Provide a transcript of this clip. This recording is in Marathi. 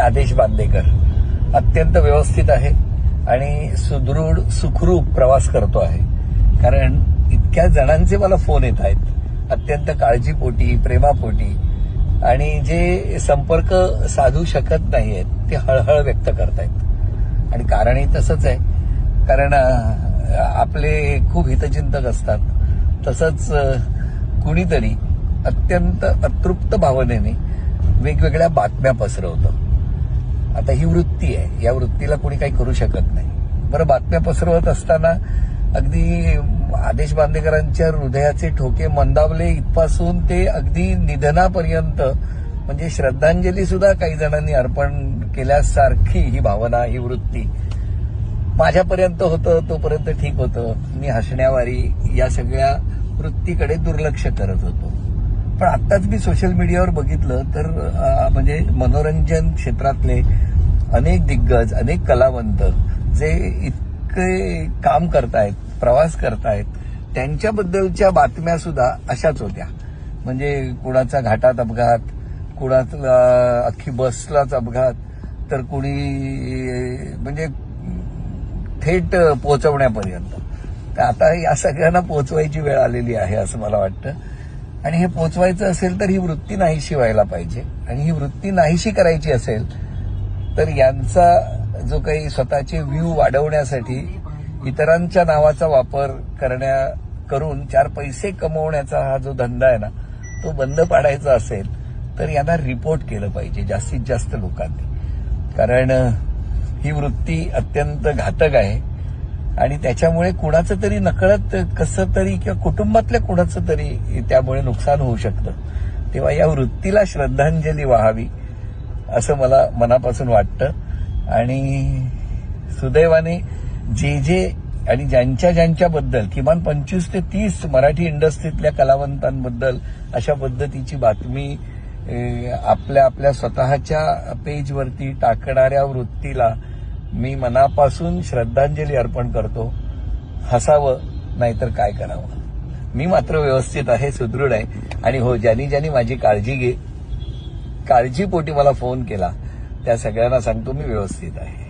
आदेश बांदेकर. अत्यंत व्यवस्थित आहे आणि सुदृढ सुखरूप प्रवास करतो आहे. कारण इतक्या जणांचे मला फोन येत आहेत. अत्यंत काळजीपोटी प्रेमापोटी आणि जे संपर्क साधू शकत नाहीयेत ते हळहळ व्यक्त करतायत. आणि कारणही तसंच आहे. कारण आपले खूप हितचिंतक असतात. तसंच कुणीतरी अत्यंत अतृप्त भावनेने वेगवेगळ्या बातम्या पसरवतं. आता ही वृत्ती आहे. या वृत्तीला कोणी काही करू शकत नाही. बरं बातम्या पसरवत असताना अगदी आदेश बांदेकरांच्या हृदयाचे ठोके मंदावले. इथपासून ते अगदी निधनापर्यंत म्हणजे श्रद्धांजली सुद्धा काही जणांनी अर्पण केल्यासारखी ही भावना ही वृत्ती. माझ्यापर्यंत होतं तोपर्यंत ठीक होतं. मी हसण्यावारी या सगळ्या वृत्तीकडे दुर्लक्ष करत होतो. पण आत्ताच मी सोशल मीडियावर बघितलं तर म्हणजे मनोरंजन क्षेत्रातले अनेक दिग्गज अनेक कलावंत जे इतके काम करतायत प्रवास करतायत त्यांच्याबद्दलच्या बातम्या सुद्धा अशाच होत्या. म्हणजे कुणाचा घाटात अपघात कुणाचा अख्खी बसलाच अपघात तर कुणी म्हणजे थेट पोहोचवण्यापर्यंत. तर आता या सगळ्यांना पोहोचवायची वेळ आलेली आहे असं मला वाटतं. आणि हे पोचवायचं असेल तर ही वृत्ती नाहीशी व्हायला पाहिजे. आणि ही वृत्ती नाहीशी करायची असेल तर यांचा जो काही स्वतःचे व्ह्यू वाढवण्यासाठी इतरांच्या नावाचा वापर करण्या करून चार पैसे कमवण्याचा हा जो धंदा आहे ना तो बंद पाडायचा असेल तर यांना रिपोर्ट केलं पाहिजे जास्तीत जास्त लोकांनी. कारण ही वृत्ती अत्यंत घातक आहे. आणि त्याच्यामुळे कुणाचं तरी नकळत कसं तरी किंवा कुटुंबातल्या कुणाचं तरी त्यामुळे नुकसान होऊ शकतं. तेव्हा या वृत्तीला श्रद्धांजली व्हावी. असं मला मनापासून वाटतं. आणि सुदैवाने जे जे आणि ज्यांच्या ज्यांच्याबद्दल किमान पंचवीस ते तीस मराठी इंडस्ट्रीतल्या कलावंतांबद्दल अशा पद्धतीची बातमी आपल्या आपल्या स्वतःच्या पेजवरती टाकणाऱ्या वृत्तीला मी मनापासून श्रद्धांजली अर्पण करतो. हसावं नाहीतर काय करावं? मी मात्र व्यवस्थित आहे सुदृढ आहे. आणि हो ज्यांनी ज्यांनी माझी काळजी घे काळजीपोटी मला फोन केला. त्या सगळ्यांना सांगतो मी व्यवस्थित आहे.